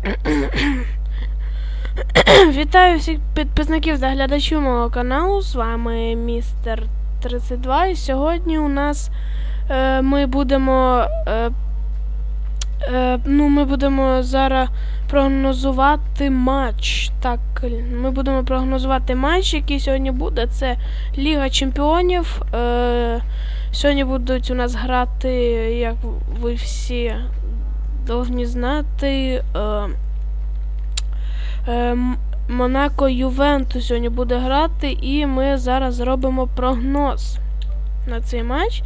Вітаю всіх підписників та глядачів мого каналу. З вами містер 32. І сьогодні у нас е, ми будемо. Е, е, ну, ми будемо зараз прогнозувати матч. Так, ми будемо прогнозувати матч, який сьогодні буде. Це Ліга Чемпіонів. Е, сьогодні будуть у нас грати, як ви всі повинні знати. Е, Е, Монако Ювентус сьогодні буде грати, і ми зараз зробимо прогноз на цей матч.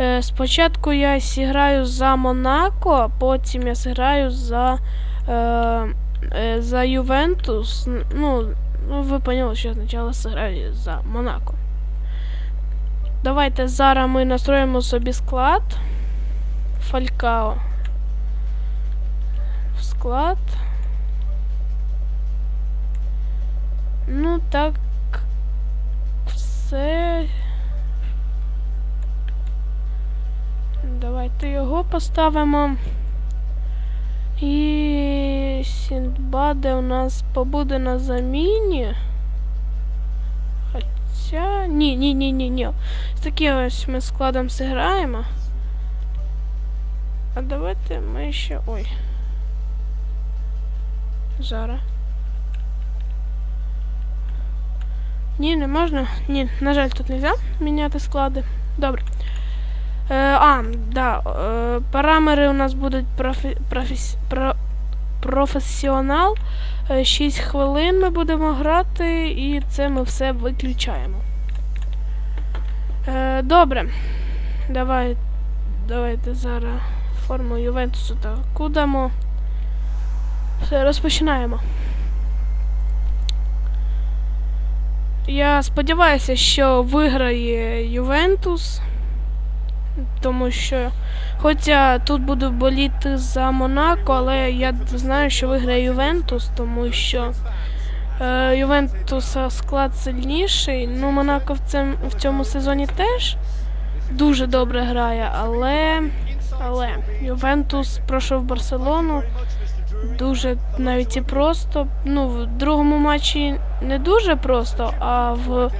Е, Спочатку я зіграю за Монако, потім я зіграю за, е, е, за Ювентус. Ну, ну, ви поняли, що я спочатку зіграю за Монако. Давайте зараз ми настроїмо собі склад. Фалькао. Склад. Ну так. Все. Давайте його поставимо. І Сіндбаде у нас побуде на заміні. Хоча. Ні, ні, ні, ні, ні. З таким ось ми складом зіграємо. А давайте ми ще. Ой. Зараз. Ні, не можна. Ні, на жаль, тут не можна міняти склади. Добре. Е, а, да. Е, параметри у нас будуть профі, професі, про, професіонал. Е, 6 хвилин ми будемо грати, і це ми все виключаємо. Е, добре. Давай, давайте зараз форму Ювентусу таку дамо. Все, розпочинаємо. Я сподіваюся, що виграє Ювентус. Тому що, хоча тут буду боліти за Монако, але я знаю, що виграє Ювентус, тому що е, Ювентуса склад сильніший. Ну, Монако в, цем, в цьому сезоні теж дуже добре грає, але, але Ювентус пройшов Барселону. Дуже навіть і просто. Ну, в другому матчі не дуже просто, а в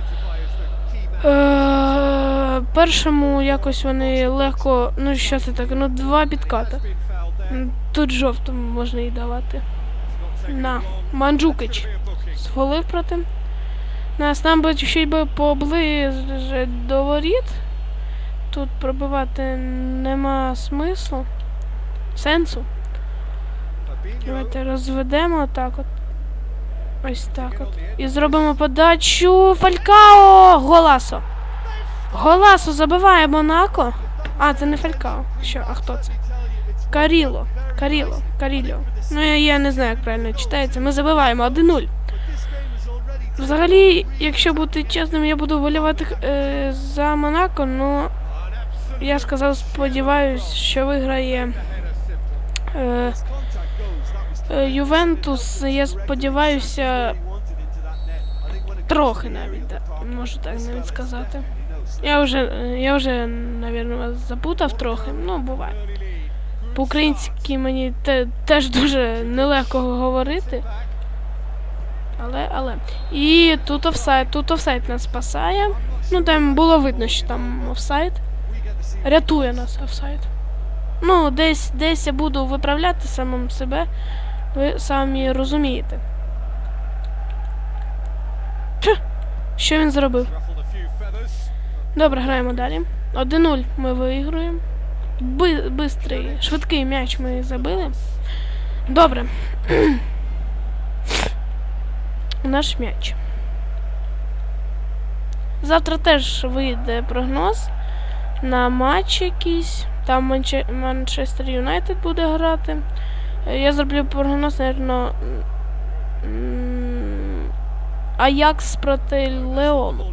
е, першому якось вони легко. Ну, що це таке? Ну, два підката. Тут жовту можна і давати. На, Манджукич. Схвалив проти. Нас нам би ще й би поближе до воріт. Тут пробивати нема смислу. Сенсу. Давайте розведемо так от. Ось так от. І зробимо подачу. Фалькао! Голасо. Голасо забиває Монако. А, це не Фалькао. Що, а хто це? Каріло. Каріло. Каріло. Ну я, я не знаю, як правильно читається. Ми забиваємо 1-0. Взагалі, якщо бути чесним, я буду вболівати е, за Монако, ну я сказав, сподіваюсь, що виграє. Е, Ювентус, я сподіваюся, трохи навіть, да, можу так навіть сказати. Я вже, е, я вже, навірно, вас запутав трохи, ну, буває. По-українськи мені те, теж дуже нелегко говорити. Але, але. І тут офсайд, тут офсайд нас спасає. Ну, там було видно, що там офсайд. Рятує нас офсайд. Ну, десь, десь я буду виправляти самим себе. Ви самі розумієте. Тьф! Що він зробив? Добре, граємо далі. 1-0 ми виіграємо. Би бистрий, швидкий м'яч ми забили. Добре. Наш м'яч. Завтра теж вийде прогноз на матч якийсь. Там Манчестер Юнайтед буде грати. Е, Я зроблю прогноз, наверно. Аякс проти Леону.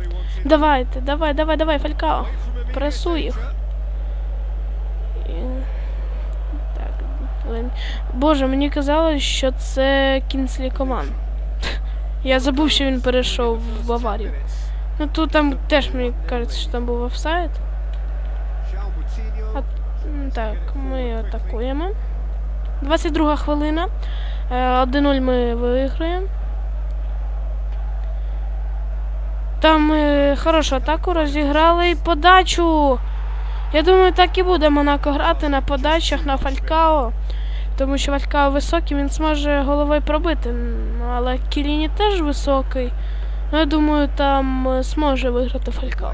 Давайте, давай, давай, давай, Фалькао. Пресуй їх. Так. Боже, мені казали, що це Кінслі Коман. Я забув, що він перейшов в Баварію. Ну тут там теж мені кажеться, що там був офсайд. Так, ми атакуємо. 22 хвилина. Е, 1-0 ми виграємо. Там ми хорошу атаку розіграли і подачу. Я думаю, так і буде Монако грати на подачах на Фалькао. Тому що Фалькао високий, він зможе головою пробити. Але Кіліні теж високий. Ну, я думаю, там е, зможе виграти Фалькао.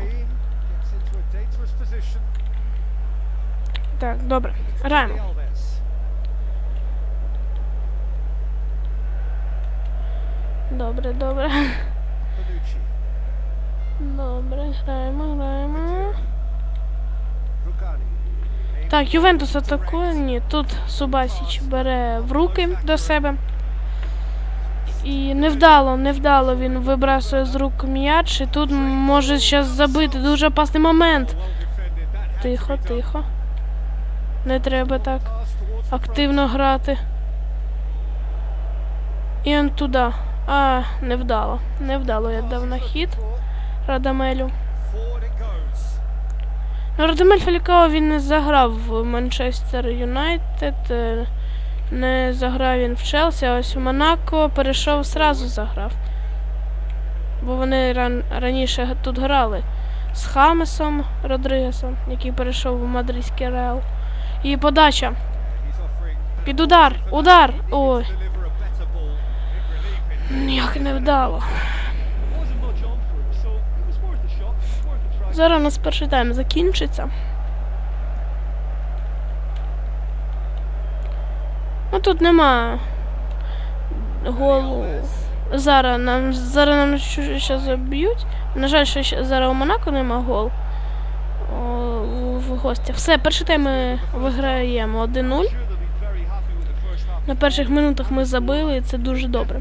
Так, добре. Граємо. Добре, добре. Добре, граємо, граємо. Так, Ювентус атакує. Ні, тут Субасіч бере в руки до себе. І невдало, невдало він вибрасує з рук м'яч. І тут може зараз забити. Дуже опасний момент. Тихо, тихо. Не треба так активно грати. І он туди. А, невдало. Невдало я дав на хід Радамелю. Ну, Радамель Фалікао він не заграв в Манчестер Юнайтед, е, не заграв він в Челсі, а ось в Монако перейшов сразу заграв. Бо вони ран, раніше тут грали з Хамесом Родригесом, який перейшов в мадридський Реал. І подача. Під удар. Удар. Ой, Worth a try. Зараз у нас перший тайм закінчиться. Ну тут нема голу. Зараз нам зараз нам ще заб'ють. На жаль, що зараз у Монако нема гол. О, в- гостях. Все, перший тайм ми виграємо 1-0. Sure they'll be very happy with the first half. На перших минутах ми забили, і це дуже добре.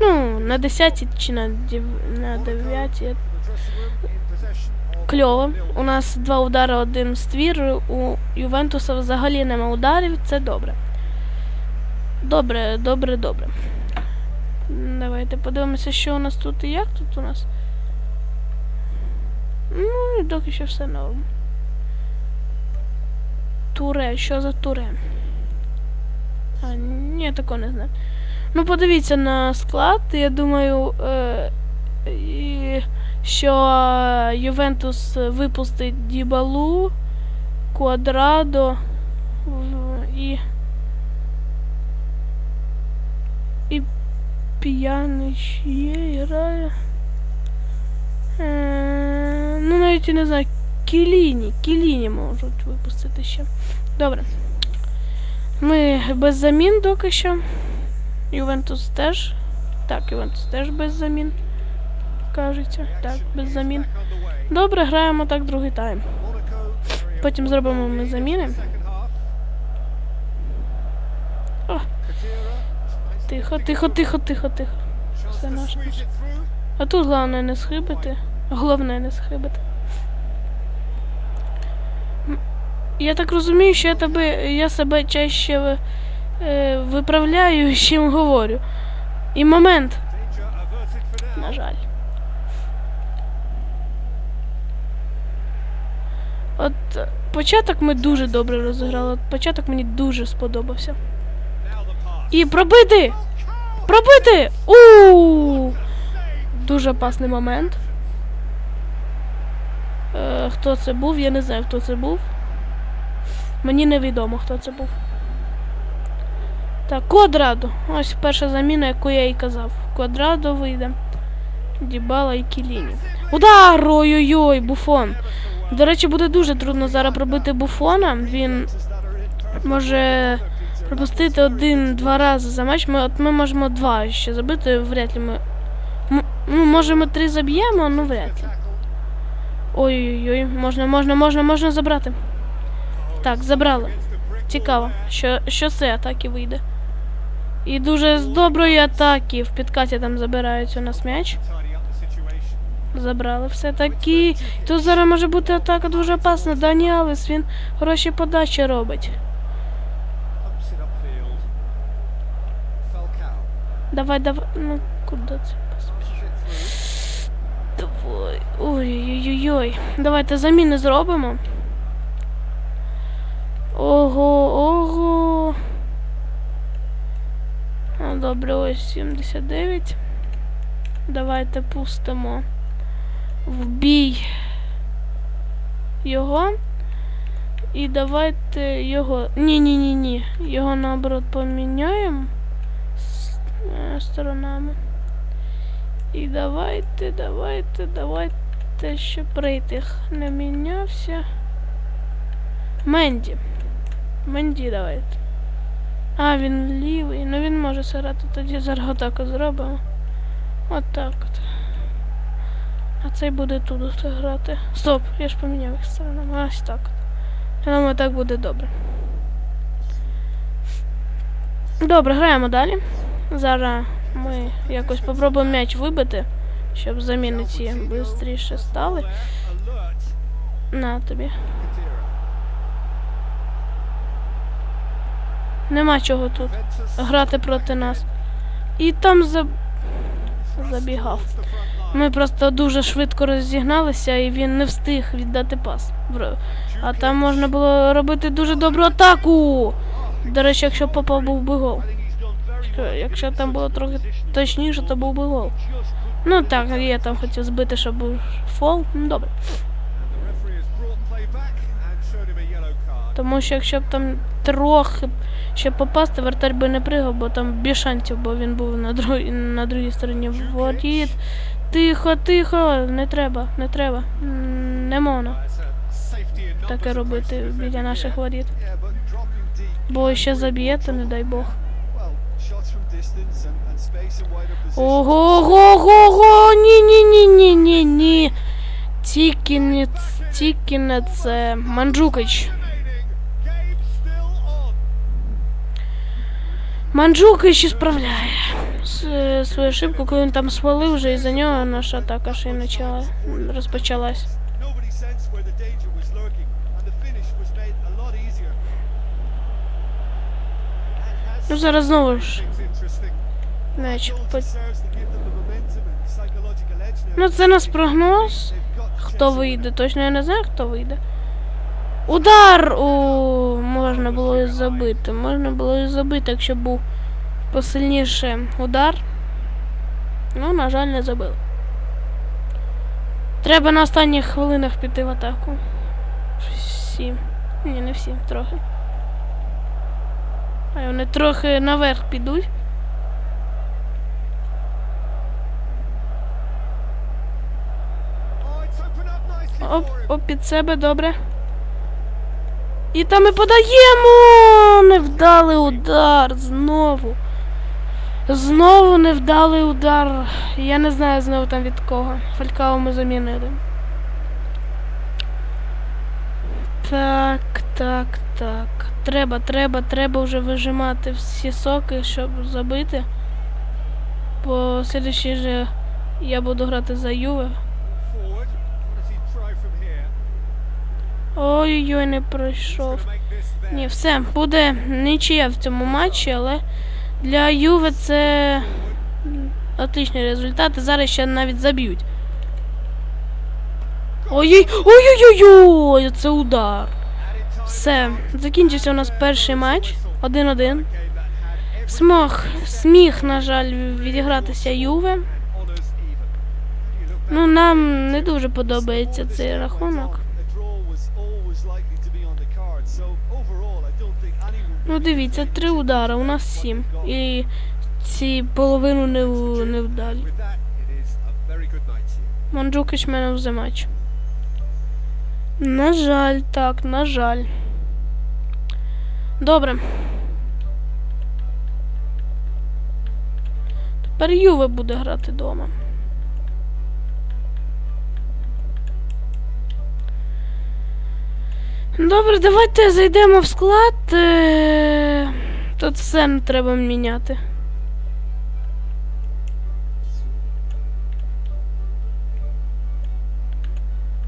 Ну, на 10 чи на, 9 in the dressing room in possession of кльово. У нас два удари, один ствір. У Ювентуса взагалі нема ударів, це добре. Добре, добре, добре. Давайте подивимося, що у нас тут і як тут у нас. Ну, і доки що все норм. Туре, що за туре? А, ні, я такого не знаю. Ну, подивіться на склад, я думаю, е, що Ювентус випустить Дібалу, Квадрадо і. І П'янич є, грає. Е, ну, навіть я не знаю. Кіліні. Кіліні можуть випустити ще. Добре. Ми без замін доки що. Ювентус теж. Так, Ювентус теж без замін. Кажеться. Так, без замін. Добре, граємо так другий тайм. Потім зробимо ми заміни. О. Тихо, тихо, тихо, тихо, тихо. Все through. А тут головне не схибити. Головне не схибити. Я так розумію, що я тебе, я себе чаще е, виправляю, чим говорю. І момент, на жаль. От е, початок ми дуже добре розіграли. От початок мені дуже сподобався. І пробити! Пробити! у Дуже опасний момент. Е, хто це був? Я не знаю, хто це був. Мені невідомо, хто це був. Так, Квадрадо. Ось перша заміна, яку я і казав. Квадрадо вийде. Дібала і Кіліні. Удар! Ой-ой-ой, буфон. До речі, буде дуже трудно зараз пробити буфона. Він може пропустити один-два рази за матч. Ми, от ми можемо два ще забити, вряд ли ми. Ну, може ми три заб'ємо, ну вряд ли. Ой-ой-ой, можна, можна, можна, можна забрати. Так, забрали. Цікаво, що, що це атаки вийде. І дуже з доброї атаки в підкаті там забирають у нас м'яч. Забрали все таки. Тут зараз може бути атака дуже опасна. Дані Алвес, він хороші подачі робить. Давай, давай. Ну, куди це? Давай. Ой-ой-ой. Давайте заміни зробимо. Ого, ого. Добре, ось 79. Давайте пустимо в бій його. І давайте його. Ні-ні-ні-ні. Його наоборот поміняємо с- е, сторонами. І давайте, давайте, давайте, щоб рейтинг не мінявся. Менді. Менді давайте. А, він лівий. Ну він може зіграти. Тоді зараз отак от зробимо. Отак от. А цей буде тут от грати. Стоп, я ж поміняв їх сторонами. Ось так от. Я думаю, так буде добре. Добре, граємо далі. Зараз ми якось попробуємо м'яч вибити, щоб заміни швидше стали. На тобі. Нема чого тут грати проти нас. І там за... забігав. Ми просто дуже швидко розігналися і він не встиг віддати пас. А там можна було робити дуже добру атаку. До речі, якщо попав був би гол. Якщо-. Там було трохи точніше, то був би гол. Ну так, я там хотів збити, щоб був фол. Ну добре. Тому що якщо б там трохи ще попасти, вратарь би не пригав, бо там без шансів, бо він був на другій, на другій стороні воріт. Тихо, тихо, не треба, не треба. Не можна таке робити біля наших воріт. Бо ще заб'єте, не дай Бог. Ого, ого, ого, ого, ні, ні, ні, ні, ні, ні. Тільки не, тільки не це. Манджукич. Манджукич справляє с- свою ошибку, коли він там свалив вже, і за нього наша атака ще й почала, розпочалась. Ну зараз знову ж по- now. Ну це нас прогноз. Хто вийде? Точно я не знаю, хто вийде. Удар! У можна було і забити. Можна було і забити, якщо був посильніше удар. Ну, на жаль, не забили. Треба на останніх хвилинах піти в атаку. Всі. Ні, не всі, трохи. А вони трохи наверх підуть. Оп, оп, під себе, добре. І там ми подаємо! Невдалий удар. Знову. Знову невдалий удар. Я не знаю знову там від кого. Фалькао ми замінили. Так, так, так. Треба, треба, треба вже вижимати всі соки, щоб забити. Бо слідчий же я буду грати за Юве. Ой-ой-ой, не пройшов. Ні, все, буде нічия в цьому матчі, але для Юве це м, отличний результат. І зараз ще навіть заб'ють. Ой-ой, ой-ой-ой, це удар. Все, закінчився у нас перший матч. 1-1. game that had every Смог, сміх, на жаль, відігратися Юве. Ну, нам не дуже подобається цей рахунок. Ну, дивіться, три удари, у нас сім. І ці половину не, не вдалі. Манджукич мене в матч. На жаль, так, на жаль. Добре. Тепер Юве буде грати вдома. Добре, давайте зайдемо в склад. Е, Тут все не треба міняти.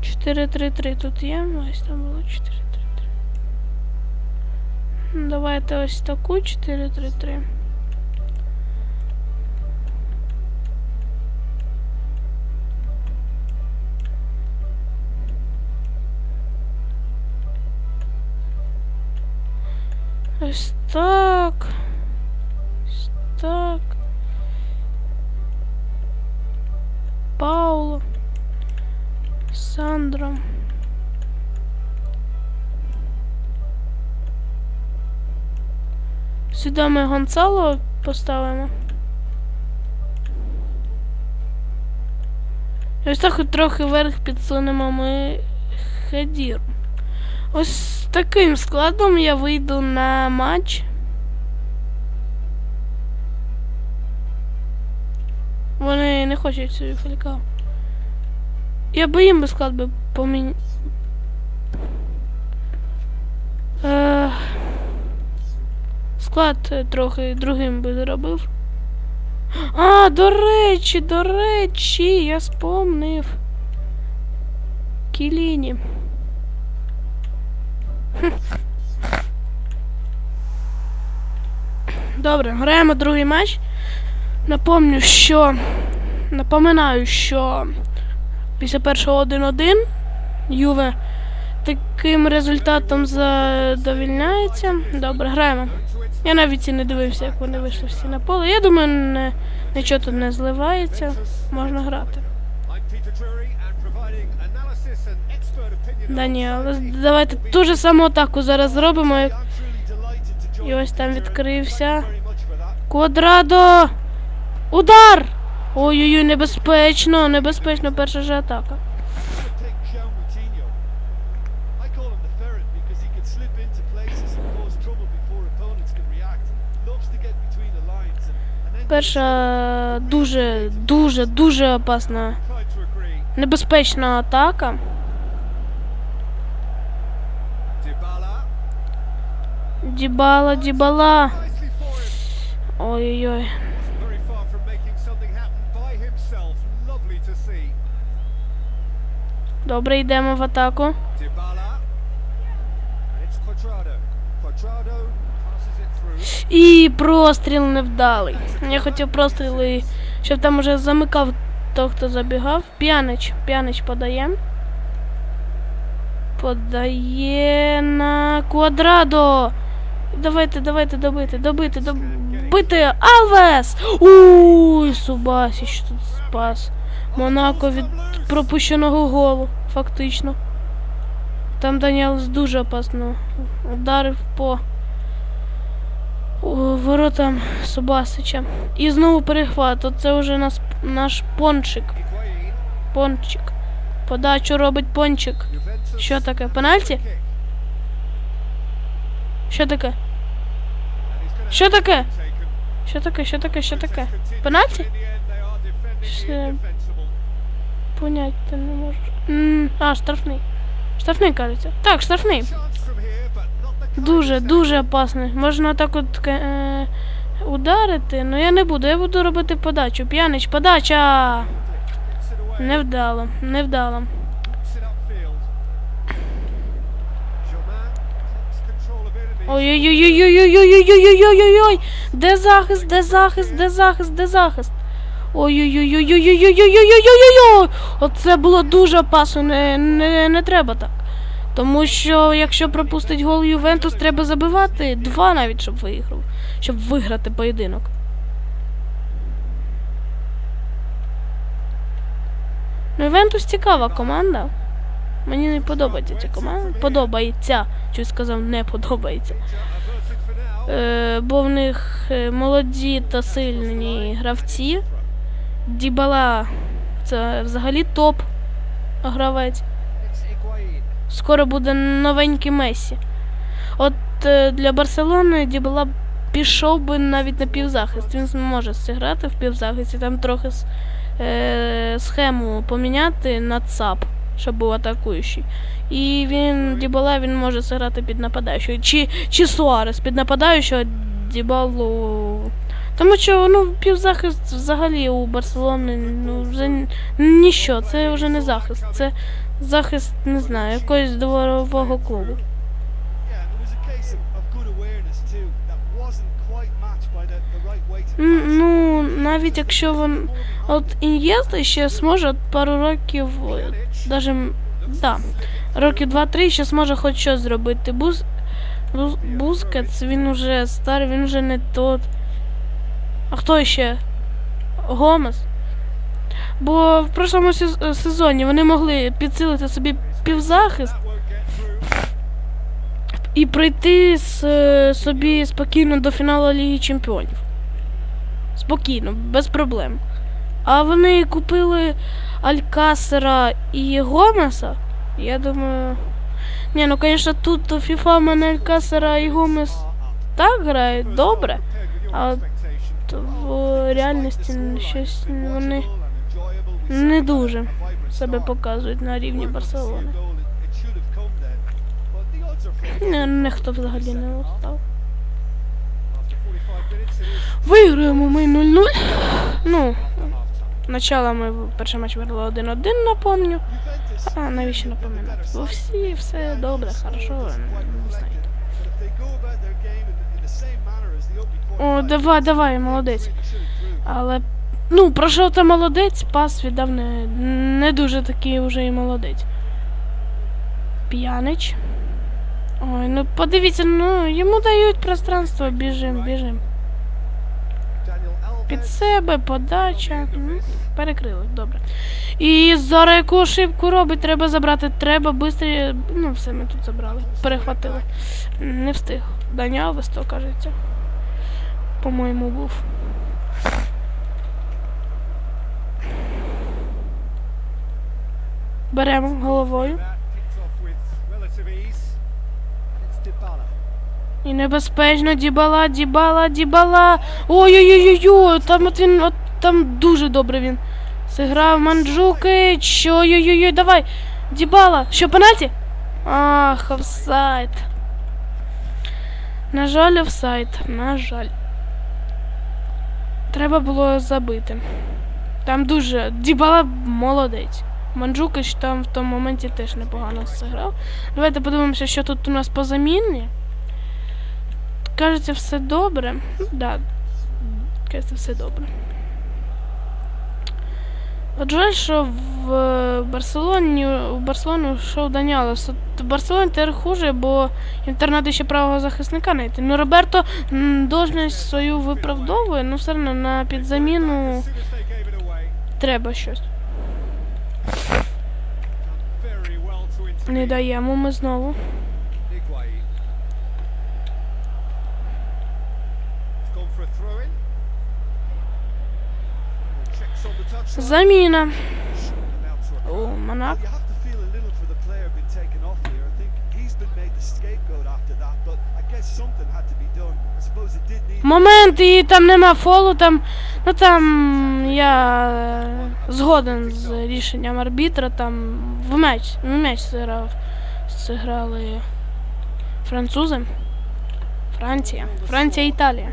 Чотири три три тут є. Ось там було 4 3 3 Давайте ось таку 4 так. Ось. Пауло. Сандра. Сюди ми Гонсало поставимо. І ось так от трохи вверх підсунемо ми Хедір. Ось таким складом я вийду на матч. Вони не хочуть собі фалькау. Я би їм би склад би поміняв. Е, склад трохи другим би зробив. А, до речі, до речі, я спомнив. Кіліні. Добре, граємо другий матч. Напомню, що. Напоминаю, що після першого 1-1 Юве таким результатом задовільняється. Добре, граємо. Я навіть і не дивився, як вони вийшли всі на поле. Я думаю, не, нічого тут не зливається. Можна грати. Да ні, давайте ту ж саму атаку зараз зробимо. І ось там відкрився. Квадрадо! Удар! Ой-ой-ой, небезпечно, небезпечно перша ж атака. Перша дуже, дуже, дуже опасна, небезпечна атака. Дібала, дібала. Ой-ой-ой. Добре, йдемо в атаку. І простріл невдалий. Я хотів простріли, щоб там уже замикав той, хто забігав. П'янич, п'янич подає. Подає на квадрадо. Давайте, давайте, добити, добити, добити. Алвес! Уй, Субасіч тут спас. Монако від пропущеного голу, фактично. Там Даніелс дуже опасно ударив по воротам Субасича. І знову перехват. Оце вже нас, наш пончик. Пончик. Подачу робить пончик. Що таке? Пенальті? Що таке? Що таке? Що таке? Що таке? Що таке? Пенальті? Ще Поняття не можу. А, штрафний. Штрафний, кажеться. Так, штрафний. Дуже, дуже опасний. Можна так от е, ударити, але я не буду. Я буду робити подачу. П'янич, подача! Невдало, невдало. Ой-ой-ой-ой-ой-ой-ой-ой-ой-ой-ой-ой-ой! Де захист, де захист, де захист, де захист? Ой-ой-ой-ой-ой-ой-ой-ой-ой-ой-ой-ой! Оце було дуже опасно, не, не, не треба так. Тому що якщо пропустить гол Ювентус, треба забивати два навіть, щоб виграв, щоб виграти поєдинок. Ну, Ювентус цікава команда. Мені не подобається ця команда. Подобається. Чуть сказав, не подобається. Е, бо в них е, молоді та сильні гравці. Дібала це взагалі топ гравець. Скоро буде новенький Месі. От е, для Барселони Дібала пішов би навіть на півзахист. Він зможе зіграти в півзахисті, там трохи е, схему поміняти на ЦАП, щоб був атакуючий. І він Дібала він може зіграти під нападаючого. Чи, чи Суарес під нападаючого Дібалу. Тому що ну, півзахист взагалі у Барселони ну, вже ніщо, це вже не захист, це захист, не знаю, якогось дворового клубу. Ну, навіть якщо він. От Ін'єста ще зможе пару років, даже, да, років 2-3 ще зможе хоч щось зробити. Бус, Бус, Бускетс, він уже старий, він вже не тот. А хто ще? Гомес. Бо в прошлому сезоні вони могли підсилити собі півзахист, і прийти з, е, собі спокійно до фіналу Ліги Чемпіонів. Спокійно, без проблем. А вони купили Алькасера і Гомеса. Я думаю. Ні, ну звісно, тут FIFA мене Алькасера і Гомес так грають добре. А в реальності щось вони не дуже себе показують на рівні Барселони. Ні, ніхто взагалі не устав. Виграємо ми 0-0. Ну, Начало ми перший матч виграли 1-1, напомню. А навіщо напоминати? Бо всі, все добре, хорошо, не знаю. О, давай, давай, молодець. Але, ну, пройшов та молодець, пас віддав не, не дуже такий уже і молодець. П'янич. Ой, ну подивіться, ну йому дають пространство, біжим, біжим. Під себе, подача. Перекрили, добре. І зараз яку ошибку робить, треба забрати. Треба швидко. Ну, все, ми тут забрали. Перехватили. Не встиг. Даня Весто, кажеться. По-моєму, був. Беремо головою. І небезпечно, дібала, дібала, дібала. Ой-ой-ой-ой, там от він, от там дуже добре він. Зіграв Манджукич. Ой-ой-ой, давай. Дібала. Що, пенальті? Ах, офсайд. На жаль, офсайд. На жаль. Треба було забити. Там дуже. Дібала молодець. Манджукич там в тому моменті теж непогано зіграв. Давайте подивимося, що тут у нас по заміні. Кажеться, все добре. Ну, Да. Кажеться, все добре. От жаль, що в Барселоні в Барселону йшов Даніалес. От в Барселоні тепер хуже, бо треба ще правого захисника знайти. Ну Роберто должність свою виправдовує, ну все одно на підзаміну треба щось. Не даємо ми знову. It did need. Момент, і там нема фолу, там. Ну там я е, згоден з рішенням арбітра, там в м'яч, в м'яч зіграв. Зіграли французи. Франція. Франція, Італія.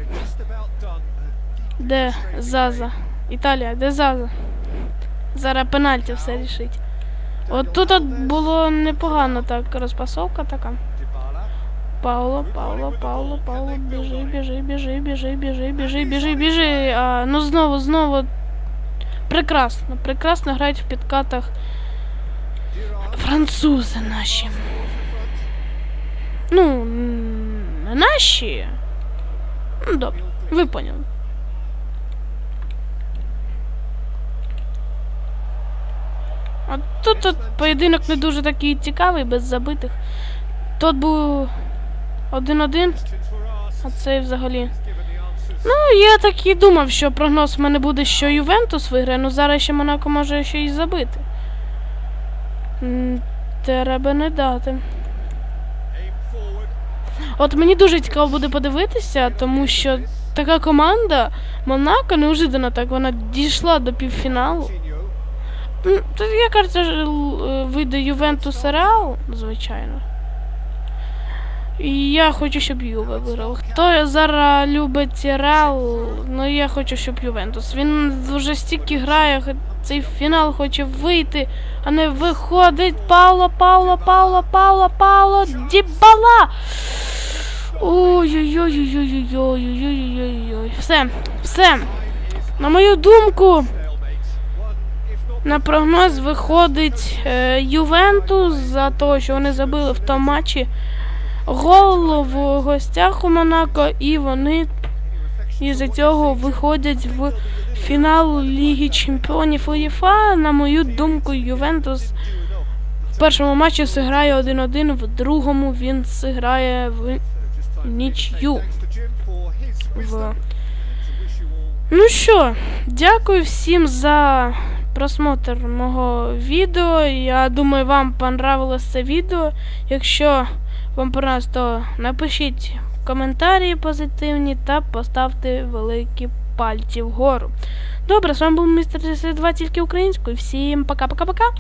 Де Заза? Італія, де Заза? Зараз пенальті все рішить. От тут от було непогано так, розпасовка така. Пауло, Пауло, Пауло, Пауло, біжи, біжи, біжи, біжи, біжи, біжи, біжи, біжи. А, ну знову, знову. Прекрасно, прекрасно грають в підкатах французи наші. Ну, наші. Ну, добре, ви поняли. А тут от поєдинок не дуже такий цікавий, без забитих. Тут був 1-1, а цей взагалі. Ну, я так і думав, що прогноз в мене буде, що Ювентус виграє, ну зараз ще Монако може ще й забити. Треба не дати. От мені дуже цікаво буде подивитися, тому що така команда Монако неожиданно так вона дійшла до півфіналу. Кажеться, ж, е, вийде Ювентус Реал, звичайно. І я хочу, щоб Юве виграв. Хто зараз любить Реал, ну я хочу, щоб Ювентус. Він вже стільки грає, цей фінал хоче вийти, а не виходить. Пауло, Пауло, Пауло, Пауло, Пауло, Дібала! Ой-ой-ой-ой-ой-ой-ой-ой-ой-ой-ой. Все, все. На мою думку. На прогноз виходить е, Ювентус за того, що вони забили в тому матчі гол в гостях у Монако, і вони із-за цього виходять в фінал Ліги Чемпіонів УЄФА. На мою думку, Ювентус в першому матчі зіграє 1-1, в другому він зіграє в нічю. В... Ну що, дякую всім за просмотр мого відео. Я думаю, вам понравилось це відео. Якщо вам понравилось, то напишіть коментарі позитивні та поставте великі пальці вгору. Добре, з вами був містер 32 тільки українською. Всім пока-пока-пока.